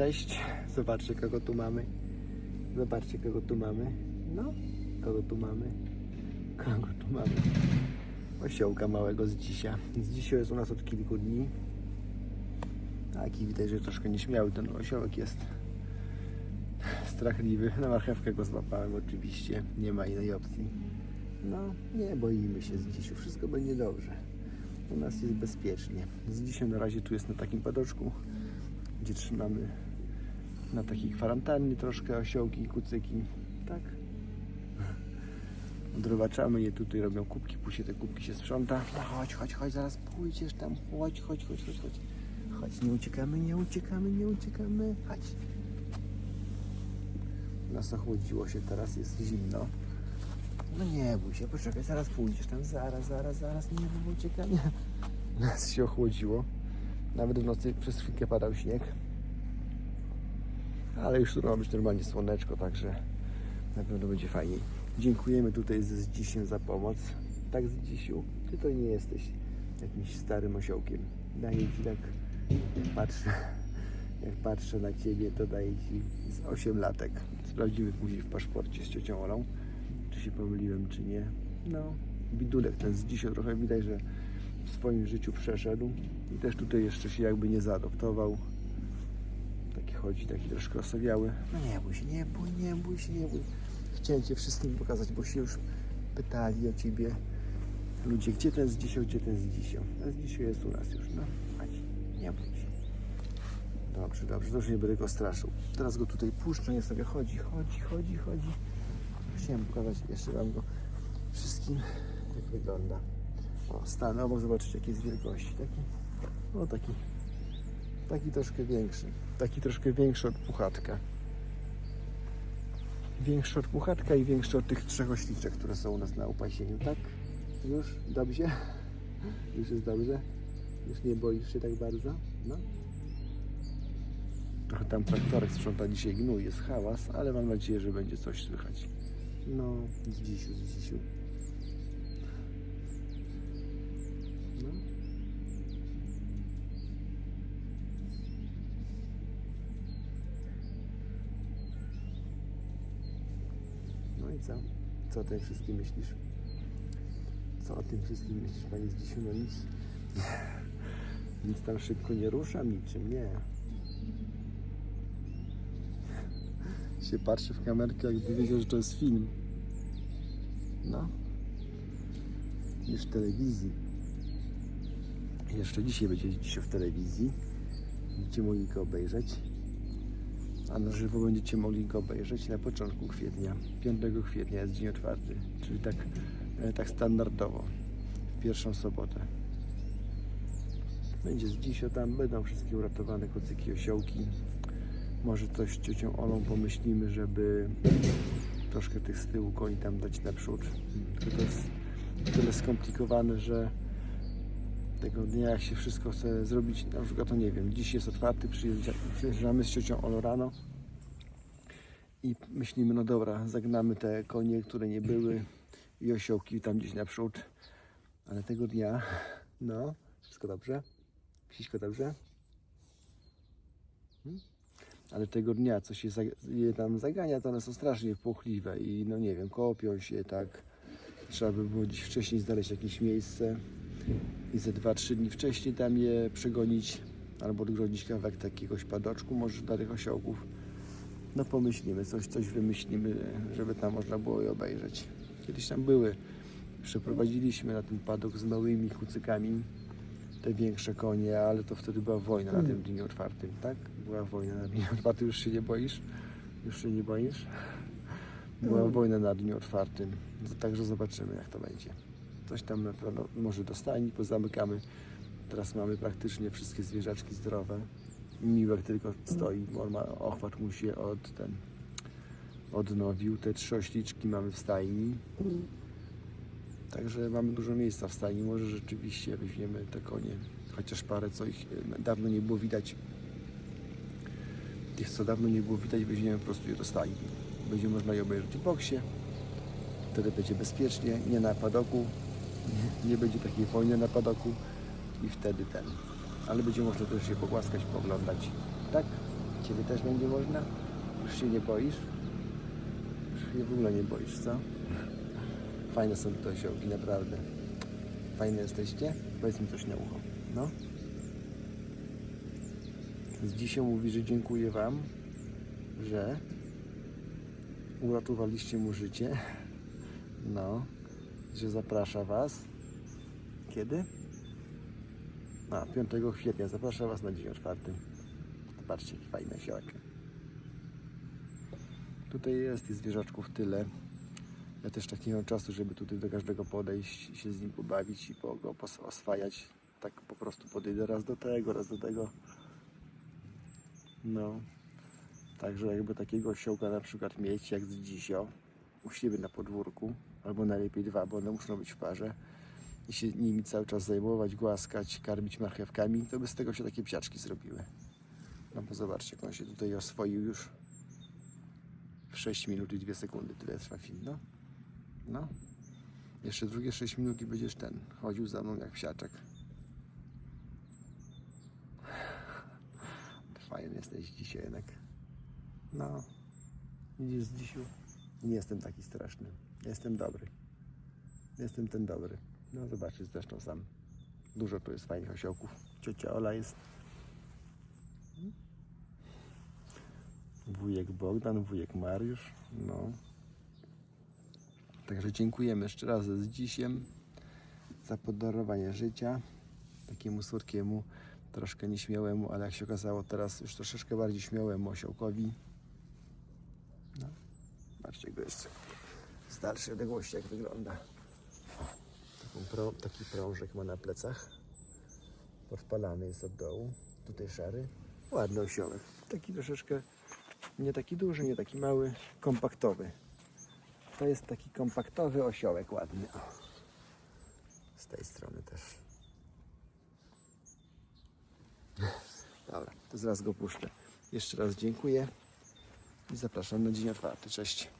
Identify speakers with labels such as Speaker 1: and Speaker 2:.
Speaker 1: Cześć, zobaczcie kogo tu mamy. Zobaczcie kogo tu mamy. No, kogo tu mamy. Kogo tu mamy. Osiołka małego z dzisiaj. Z dzisiaj jest u nas od kilku dni. Taki widać, że troszkę nieśmiały ten osiołek jest. Strachliwy. Na marchewkę go złapałem oczywiście. Nie ma innej opcji. No, nie boimy się z dzisiaj. Wszystko będzie dobrze. U nas jest bezpiecznie. Z dzisiaj na razie tu jest na takim padoczku, gdzie trzymamy na takiej kwarantannie troszkę osiołki i kucyki. Tak. Odrobaczamy je tutaj, robią kubki, później te kubki się sprząta. No chodź, chodź, chodź, zaraz pójdziesz tam. Chodź, chodź, chodź, chodź, chodź. Chodź, nie uciekamy, nie uciekamy, nie uciekamy. Chodź. Nas ochłodziło się, teraz jest zimno. No nie bój się, poczekaj, zaraz pójdziesz tam, zaraz, zaraz, zaraz, nie było uciekania. Nas się ochłodziło. Nawet w nocy przez chwilkę padał śnieg. Ale już tu ma być normalnie słoneczko, także na pewno będzie fajniej. Dziękujemy tutaj z Zdzisiem za pomoc. Tak Zdzisiu, ty to nie jesteś jakimś starym osiołkiem. Daję ci tak, patrzę, jak patrzę na ciebie, to daję ci z 8 latek. Sprawdzimy później w paszporcie z ciocią Olą, czy się pomyliłem, czy nie. No, bidulek ten z dzisiaj trochę widać, że w swoim życiu przeszedł i też tutaj jeszcze się jakby nie zaadoptował. Chodzi, taki troszkę osowiały. No nie bój się, nie bój, nie bój się, nie bój. Chciałem Cię wszystkim pokazać, bo się już pytali o Ciebie ludzie, gdzie ten z dzisiaj, gdzie ten z dzisiaj. A z dzisiaj jest u nas już, no chodź, nie bój się. Dobrze, dobrze, to już nie będę go straszył. Teraz go tutaj puszczę, nie sobie chodzi, chodzi, chodzi, chodzi. Chciałem pokazać jeszcze Wam go wszystkim, jak wygląda. O, stanę obok, zobaczycie jakie jest wielkości. Taki, o taki, taki troszkę większy. Taki troszkę większy od puchatka. Większy od puchatka i większy od tych trzech ośliczek, które są u nas na upasieniu, tak? Już? Dobrze? Już jest dobrze? Już nie boisz się tak bardzo? No. Trochę tam traktorek sprząta dzisiaj gnój, jest hałas, ale mam nadzieję, że będzie coś słychać. No, z dzisiu, dzisiu. Co? O tym wszystkim myślisz? Co o tym wszystkim myślisz, panie z dzisiu? No nic. Nic tam szybko nie ruszam, niczym, nie. Się patrzy w kamerkę, jakby wiedział, że to jest film. No. Już w telewizji. Jeszcze dzisiaj będzie dzisiaj w telewizji. Będziecie mogli go obejrzeć. A na żywo będziecie mogli go obejrzeć na początku kwietnia. 5 kwietnia jest dzień otwarty. Czyli tak, e, tak standardowo. W pierwszą sobotę. Będzie z dzisiaj tam, będą wszystkie uratowane kocyki, osiołki. Może coś z ciocią Olą pomyślimy, żeby troszkę tych z tyłu koni tam dać naprzód. Tylko to jest tyle skomplikowane, że tego dnia jak się wszystko chce zrobić, na przykład to nie wiem, dziś jest otwarty, przyjeżdża- przyjeżdżamy z ciocią Olą rano i myślimy, no dobra, zagnamy te konie, które nie były i osiołki tam gdzieś naprzód, ale tego dnia, no, wszystko dobrze? Wszystko dobrze? Hmm? Ale tego dnia, co się je tam zagania, to one są strasznie płochliwe i no nie wiem, kopią się tak. Trzeba by było dziś wcześniej znaleźć jakieś miejsce i ze 2-3 dni wcześniej tam je przegonić albo odgrodzić kawałek takiegoś padoczku, może dla tych osiołków. No pomyślimy, coś, coś wymyślimy, żeby tam można było je obejrzeć. Kiedyś tam były, przeprowadziliśmy na ten padok z małymi kucykami te większe konie, ale to wtedy była wojna na tym dniu otwartym, tak? Była wojna na dniu otwartym, już się nie boisz? Już się nie boisz? Była wojna na dniu otwartym, także zobaczymy jak to będzie. Coś tam na pewno może do stajni pozamykamy. Teraz mamy praktycznie wszystkie zwierzaczki zdrowe. Miłek tylko stoi, on ochwat mu się od ten odnowił. Te trzy ośliczki mamy w stajni. Także mamy dużo miejsca w stajni. Może rzeczywiście weźmiemy te konie. Chociaż parę, co ich e, dawno nie było widać. Tych, co dawno nie było widać, weźmiemy po prostu je do stajni. Będzie można je obejrzeć w boksie. Wtedy będzie bezpiecznie, nie na padoku. Nie, będzie takiej wojny na padoku. I wtedy ten. Ale będzie można też je pogłaskać, pooglądać. Tak? Ciebie też będzie można? Już się nie boisz? Już się w ogóle nie boisz, co? Fajne są te osiołki, naprawdę. Fajne jesteście? Powiedz mi coś na ucho. No. Z dzisiaj mówi, że dziękuję Wam, że uratowaliście mu życie. No. Że zaprasza Was. Kiedy? A, 5 kwietnia. Zapraszam Was na dzień otwarty. Zobaczcie, jaki fajny osiołek. Tutaj jest tych zwierzaczków tyle. Ja też tak nie mam czasu, żeby tutaj do każdego podejść się z nim pobawić i po, go oswajać. Tak po prostu podejdę raz do tego, raz do tego. No. Także jakby takiego osiołka na przykład mieć jak z dzisio u siebie na podwórku, albo najlepiej dwa, bo one muszą być w parze i się nimi cały czas zajmować, głaskać, karmić marchewkami, to by z tego się takie psiaczki zrobiły. No bo zobaczcie, jak on się tutaj oswoił już w 6 minut i 2 sekundy. Tyle trwa film, no. No. Jeszcze drugie 6 minut i będziesz ten. Chodził za mną jak psiaczek. Fajny jesteś dzisiaj jednak. No. Widzisz z dzisiu? Nie jestem taki straszny. Jestem dobry. Jestem ten dobry. No zobaczysz zresztą sam. Dużo tu jest fajnych osiołków. Ciocia Ola jest. Wujek Bogdan, wujek Mariusz. No. Także dziękujemy jeszcze raz z dzisiem za podarowanie życia takiemu słodkiemu, troszkę nieśmiałemu, ale jak się okazało teraz już troszeczkę bardziej śmiałemu osiołkowi. No. Zobaczcie go jeszcze z dalszej odległości jak wygląda. Taki prążek ma na plecach. Podpalany jest od dołu. Tutaj szary. Ładny osiołek. Taki troszeczkę nie taki duży, nie taki mały, kompaktowy. To jest taki kompaktowy osiołek ładny. O. Z tej strony też. Dobra, to zaraz go puszczę. Jeszcze raz dziękuję i zapraszam na dzień otwarty. Cześć.